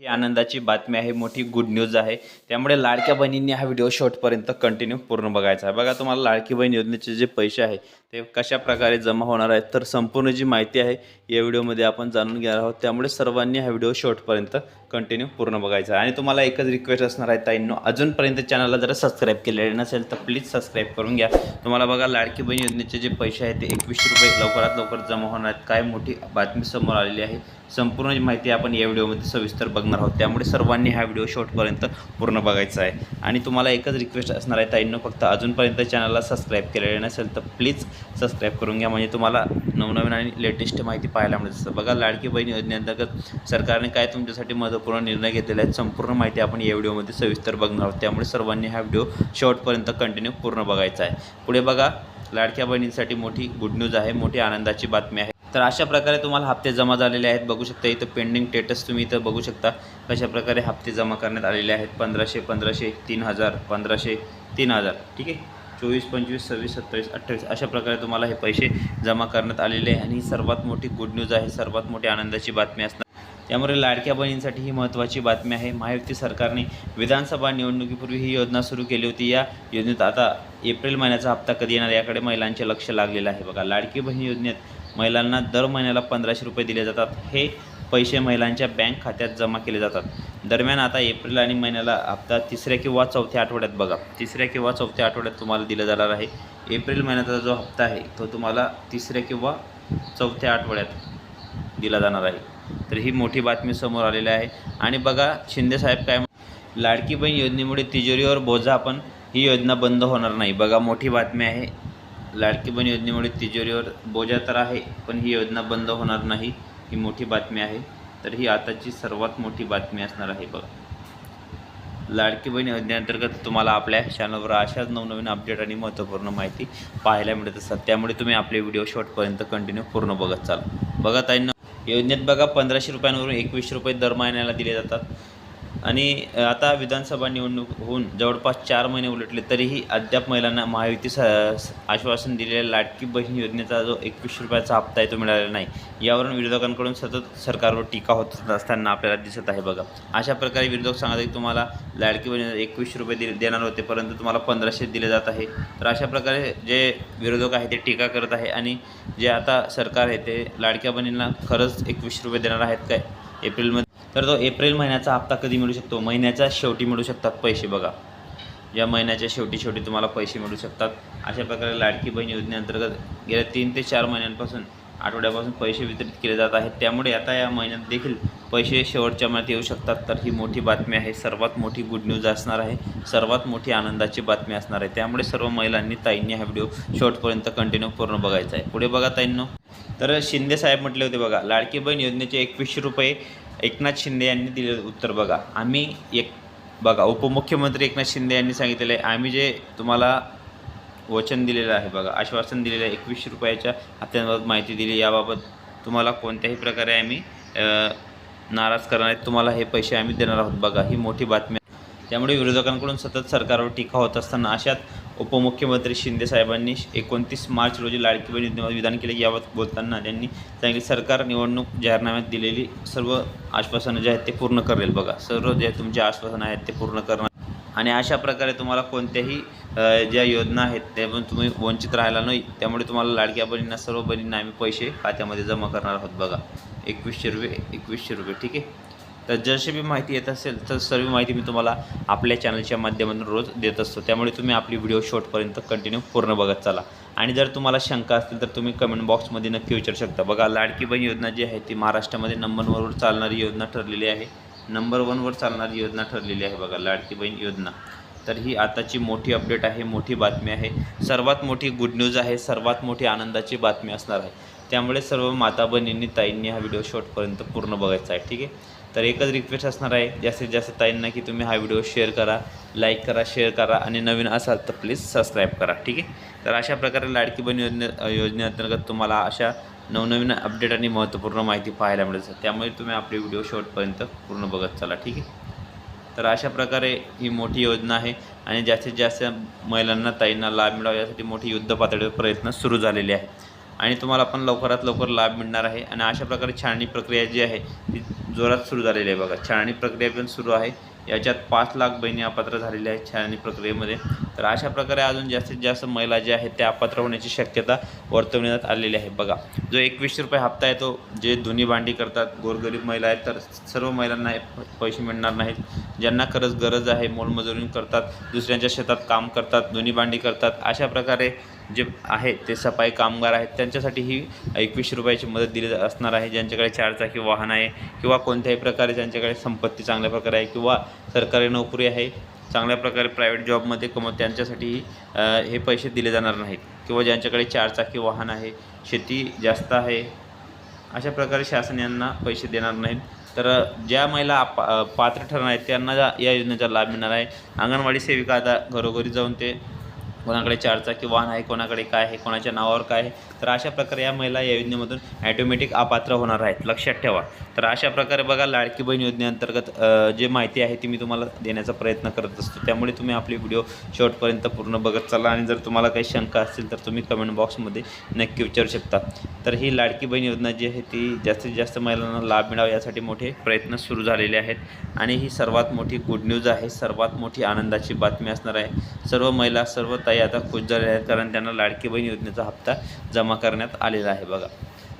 ही आनंदाची बातमी आहे. मोठी गुड न्यूज आहे. त्यामुळे लाडक्या बहिणींनी हा व्हिडिओ शॉर्टपर्यंत कंटिन्यू पूर्ण बघायचा आहे. बघा तुम्हाला लाडकी बहीण योजनेचे जे पैसे आहे ते कशा प्रकारे जमा होणार आहेत तर संपूर्ण जी माहिती आहे या व्हिडिओमध्ये आपण जाणून घेणार आहोत. त्यामुळे सर्वांनी हा व्हिडिओ शॉर्टपर्यंत कंटिन्यू पूर्ण बघायचा आहे. आणि तुम्हाला एकच रिक्वेस्ट असणार आहे ताईंनो अजूनपर्यंत चॅनलला जरा सबस्क्राईब केलेले नसेल तर प्लीज सबस्क्राईब करून घ्या. तुम्हाला बघा लाडकी बहीण योजनेचे जे पैसे आहेत ते एकवीसशे रुपये लवकरात लवकर जमा होणार आहेत. काय मोठी बातमी समोर आलेली आहे. संपूर्ण जी माहिती आपण या व्हिडिओमध्ये सविस्तर बघणार आहोत. त्यामुळे सर्वांनी हा व्हिडिओ शॉर्टपर्यंत पूर्ण बघायचा आहे. आणि तुम्हाला एकच रिक्वेस्ट असणार आहे ताईंनो फक्त अजूनपर्यंत चॅनलला सबस्क्राईब केलेले नसेल तर प्लीज सबस्क्राईब करून घ्या. म्हणजे तुम्हाला नवनवीन आणि लेटेस्ट माहिती पाहायला मिळत. असतं बघा लाडकी बहीण योजनेअंतर्गत सरकारने काय तुमच्यासाठी महत्त्वपूर्ण निर्णय घेतलेले आहेत संपूर्ण माहिती आपण या व्हिडिओमध्ये सविस्तर बघणार आहोत. त्यामुळे सर्वांनी हा व्हिडिओ शेवटपर्यंत कंटिन्यू पूर्ण बघायचा आहे. पुढे बघा लाडक्या बहिणींसाठी मोठी गुड न्यूज आहे मोठी आनंदाची बातमी आहे. तर अशा प्रकारे तुम्हाला हप्ते जमा झालेले आहेत. बघू शकता इथं पेंडिंग स्टेटस तुम्ही इथं बघू शकता. कशा प्रकारे हप्ते जमा करण्यात आलेले आहेत. पंधराशे पंधराशे तीन हजार पंधराशे तीन हजार. ठीक आहे? चोवीस पंचवीस सव्वीस सत्तावीस अठ्ठावीस अशा प्रकारे तुम्हाला हे पैसे जमा करण्यात आलेले आहे. आणि ही सर्वात मोठी गुड न्यूज आहे सर्वात मोठी आनंदाची बातमी असणार. त्यामुळे लाडक्या बहिणींसाठी ही महत्त्वाची बातमी आहे. महायुती सरकारने विधानसभा निवडणुकीपूर्वी ही योजना सुरू केली होती. या योजनेत आता एप्रिल महिन्याचा हप्ता कधी येणार याकडे महिलांचे लक्ष लागलेलं आहे. बघा लाडकी बहीण योजनेत महिलांना दर महिन्याला पंधराशे रुपये दिले जातात. हे पैसे महिलांच्या बँक खात्यात जमा केले जातात. दरम्यान आता एप्रिल आणि महिन्याला हप्ता तिसऱ्या किंवा चौथ्या आठवड्यात बघा. तिसऱ्या किंवा चौथ्या आठवड्यात तुम्हाला दिला जाणार आहे. एप्रिल महिन्याचा जो हप्ता आहे तो तुम्हाला तिसऱ्या किंवा चौथ्या आठवड्यात दिला जाणार आहे. तर ही मोठी बातमी समोर आलेली आहे. आणि बघा शिंदेसाहेब काय म्हण- लाडकी बहीण योजनेमुळे तिजोरीवर बोजा पण ही योजना बंद होणार नाही. बघा मोठी बातमी आहे. लाडकी बहीण योजनेमुळे तिजोरीवर बोजा तर आहे पण ही योजना बंद होणार नाही ही मोठी बातमी आहे. तर ही आताची सर्वात मोठी बातमी असणार आहे बघा. लाडकी बहीण योजनेअंतर्गत तुम्हाला आपल्या चॅनलवर अशाच नवनवीन अपडेट आणि महत्त्वपूर्ण माहिती पाहायला मिळत असतात. त्यामुळे तुम्ही आपले व्हिडिओ शॉर्टपर्यंत कंटिन्यू पूर्ण बघत चाल. बघा ताईंना योजनेत बघा पंधराशे रुपयांवरून एकवीसशे रुपये दर महिन्याला दिले जातात. आणि आता विधानसभा निवडणूक होऊन जवळपास चार महिने उलटले तरीही अद्याप महिलांना महायुती स स- आश्वासन दिलेल्या लाडकी बहीण योजनेचा जो एकवीसशे रुपयाचा हप्ता आहे तो मिळालेला नाही. यावरून विरोधकांकडून सतत सरकारवर टीका होत असताना आपल्याला दिसत आहे बघा. अशा प्रकारे विरोधक सांगत आहे की तुम्हाला लाडकी बहीण एकवीसशे रुपये दिले देणार होते परंतु तुम्हाला पंधराशे दिले जात आहे. तर अशा प्रकारे जे विरोधक आहे ते टीका करत आहे आणि जे आता सरकार आहे ते लाडक्या बहिणींना खरंच एकवीसशे रुपये देणार आहेत काय? एप्रिलमध्ये तर तो एप्रिल महिन्याचा हप्ता कधी मिळू शकतो? महिन्याच्या शेवटी मिळू शकतात पैसे बघा. या महिन्याच्या शेवटी शेवटी तुम्हाला पैसे मिळू शकतात. अशा प्रकारे लाडकी बहीण योजनेअंतर्गत गेल्या तीन ते चार महिन्यांपासून आठवड्यापासून पैसे वितरित केले जात आहेत. त्यामुळे आता या महिन्यात देखील पैसे शेवटच्या महिन्यात येऊ शकतात. तर ही मोठी बातमी आहे. सर्वात मोठी गुड न्यूज असणार आहे. सर्वात मोठी आनंदाची बातमी असणार आहे. त्यामुळे सर्व महिलांनी ताईंनी हा व्हिडिओ शेवटपर्यंत कंटिन्यू पूर्ण बघायचा आहे. पुढे बघा ताईंनो. तर शिंदे साहेब म्हटले होते बघा लाडकी बहीण योजनेचे एकवीसशे रुपये एकनाथ शिंदे यांनी दिलेलं उत्तर बघा. आम्ही एक बघा उपमुख्यमंत्री एकनाथ शिंदे यांनी सांगितलेलं आहे आम्ही जे तुम्हाला वचन दिलेलं आहे बघा आश्वासन दिलेलं आहे एकवीसशे रुपयाच्या हप्त्यांबाबत माहिती दिली याबाबत तुम्हाला कोणत्याही प्रकारे आम्ही नाराज करणार आहेत तुम्हाला हे पैसे आम्ही देणार आहोत बघा ही मोठी बातमी त्यामुळे विरोधकांकडून सतत सरकारवर टीका होत असताना अशात उपमुख्यमंत्री शिंदे साहेबांनी एकोणतीस मार्च रोजी लाडकी बहीण विधान केले. याबाबत बोलताना त्यांनी सांगितले सरकार निवडणूक जाहीरनाम्यात दिलेली सर्व आश्वासनं जे आहेत ते पूर्ण करेल बघा. सर्व जे तुमचे आश्वासनं आहेत ते पूर्ण करणार. आणि अशा प्रकारे तुम्हाला कोणत्याही ज्या योजना आहेत त्या पण तुम्ही वंचित राहायला नाही त्यामुळे तुम्हाला लाडक्या बहिणींना सर्व बहिणींना आम्ही पैसे खात्यामध्ये जमा करणार आहोत बघा. एकवीसशे रुपये एकवीसशे रुपये ठीक आहे? तर जशी बी माहिती येत असेल तर सर्व माहिती मी तुम्हाला आपल्या चॅनलच्या माध्यमातून रोज देत असतो. त्यामुळे तुम्ही आपली व्हिडिओ शॉर्टपर्यंत कंटिन्यू पूर्ण बघत चाला. आणि जर तुम्हाला शंका असतील तर तुम्ही कमेंट बॉक्समध्ये नक्की विचारू शकता. बघा लाडकी बहीण योजना जी आहे ती महाराष्ट्रामध्ये नंबर वनवर चालणारी योजना ठरलेली आहे. नंबर वनवर चालणारी योजना ठरलेली आहे बघा लाडकी बहीण योजना. तर ही आताची मोठी अपडेट आहे मोठी बातमी आहे. सर्वात मोठी गुड न्यूज आहे सर्वात मोठी आनंदाची बातमी असणार आहे. त्यामुळे सर्व माता बहिणींनी ताईंनी हा व्हिडिओ शॉर्टपर्यंत पूर्ण बघायचा आहे ठीक आहे? तर एकच रिक्वेस्ट असणार आहे जास्तीत जास्त ताईंना की तुम्ही हा व्हिडिओ शेअर करा लाईक करा शेअर करा आणि नवीन असाल तर प्लीज सबस्क्राईब करा ठीक आहे? तर अशा प्रकारे लाडकी बहीण योजने योजनेअंतर्गत तुम्हाला अशा नवनवीन अपडेट आणि महत्त्वपूर्ण माहिती पाहायला मिळत त्यामुळे तुम्ही आपले व्हिडिओ शॉर्टपर्यंत पूर्ण बघत चला ठीक आहे? तर अशा प्रकारे ही मोठी योजना आहे आणि जास्तीत जास्त महिलांना ताईंना लाभ मिळावा यासाठी मोठी युद्ध पातळीवर प्रयत्न सुरू झालेले आहे. आणि तुम्हाला पण लवकरात लवकर लाभ मिळणार आहे. आणि अशा प्रकारे छाननी प्रक्रिया जी आहे ती जोरात सुरू झालेली आहे बघा. छाननी प्रक्रिया पण सुरू आहे. याच्यात पाच लाख बहिणी अपात्र झालेल्या आहेत छाननी प्रक्रियेमध्ये. तर अशा प्रकारे अजून जास्तीत जास्त महिला ज्या आहेत त्या अपात्र होण्याची शक्यता वर्तवण्यात आलेली आहे बघा. जो एकवीसशे रुपये हप्ता आहे तो जे धुनी भांडी करतात गोरगरीब महिला आहेत तर सर्व महिलांना पैसे मिळणार नाहीत. ज्यांना खरंच गरज आहे मोलमजुरी करतात दुसऱ्यांच्या शेतात काम करतात धुनी भांडी करतात अशा प्रकारे जे आहे ते सफाई कामगार आहेत त्यांच्यासाठी ही एकवीसशे रुपयाची मदत दिली असणार आहे. ज्यांच्याकडे चारचाकी वाहन आहे किंवा कोणत्याही प्रकारे ज्यांच्याकडे संपत्ती चांगल्या प्रकारे आहे किंवा सरकारी नोकरी आहे चांगल्या प्रकारे प्रायव्हेट जॉबमध्ये कमव त्यांच्यासाठी हे पैसे दिले जाणार नाहीत. किंवा ज्यांच्याकडे चारचाकी वाहन आहे शेती जास्त आहे अशा प्रकारे शासन यांना पैसे देणार नाहीत. तर ज्या महिला आप पात्र ठरणार आहेत त्यांना या योजनेचा लाभ मिळणार आहे. अंगणवाडी सेविका आता घरोघरी जाऊन ते कोणाकडे चारचाकी वाहन आहे कोणाकडे काय आहे कोणाच्या नावावर काय आहे तर अशा प्रकारे या महिला या योजनेमधून ॲटोमॅटिक अपात्र होणार आहेत. लक्षात ठेवा. तर अशा प्रकारे बघा लाडकी बहीण योजनेअंतर्गत जे माहिती आहे ती मी तुम्हाला देण्याचा प्रयत्न करत असतो. त्यामुळे तुम्ही आपली व्हिडिओ शेवटपर्यंत पूर्ण बघत चाला आणि जर तुम्हाला काही शंका असतील तर तुम्ही कमेंट बॉक्समध्ये नक्की विचारू शकता. तर ही लाडकी बहीण योजना जी आहे ती जास्तीत जास्त महिलांना लाभ मिळावा यासाठी मोठे प्रयत्न सुरू झालेले आहेत. आणि ही सर्वात मोठी गुड न्यूज आहे. सर्वात मोठी आनंदाची बातमी असणार आहे. सर्व महिला सर्व ताई आता खुश झालेल्या आहेत कारण त्यांना लाडकी बहीण योजनेचा हप्ता जमा करण्यात आलेला आहे बघा.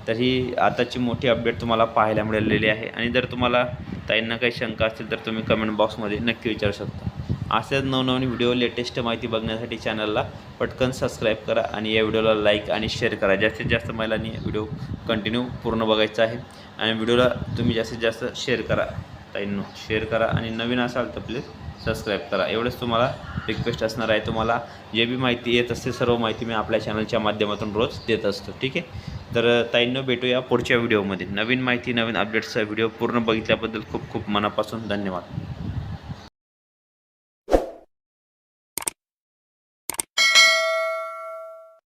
तर ही आताची मोठी अपडेट तुम्हाला पाहायला मिळालेली आहे. आणि जर तुम्हाला ताईंना काही शंका असतील तर तुम्ही कमेंट बॉक्समध्ये नक्की विचारू शकता. असेच नवनवीन व्हिडिओ लेटेस्ट माहिती बघण्यासाठी चॅनलला पटकन सबस्क्राईब करा आणि या व्हिडिओला लाईक आणि शेअर करा. जास्तीत जास्त महिलांनी व्हिडिओ कंटिन्यू पूर्ण बघायचा आहे. आणि व्हिडिओला तुम्ही जास्तीत जास्त शेअर करा ताईंनो. शेअर करा आणि नवीन असाल तर प्लीज सबस्क्राईब करा. एवढंच तुम्हाला रिक्वेस्ट असणार आहे. तुम्हाला जे बी माहिती येत असते सर्व माहिती मी आपल्या चॅनलच्या माध्यमातून रोज देत असतो. ठीक आहे? तर ताईंनं भेटूया पुढच्या व्हिडिओमध्ये नवीन माहिती नवीन अपडेट्सचा व्हिडिओ पूर्ण बघितल्याबद्दल खूप खूप मनापासून धन्यवाद.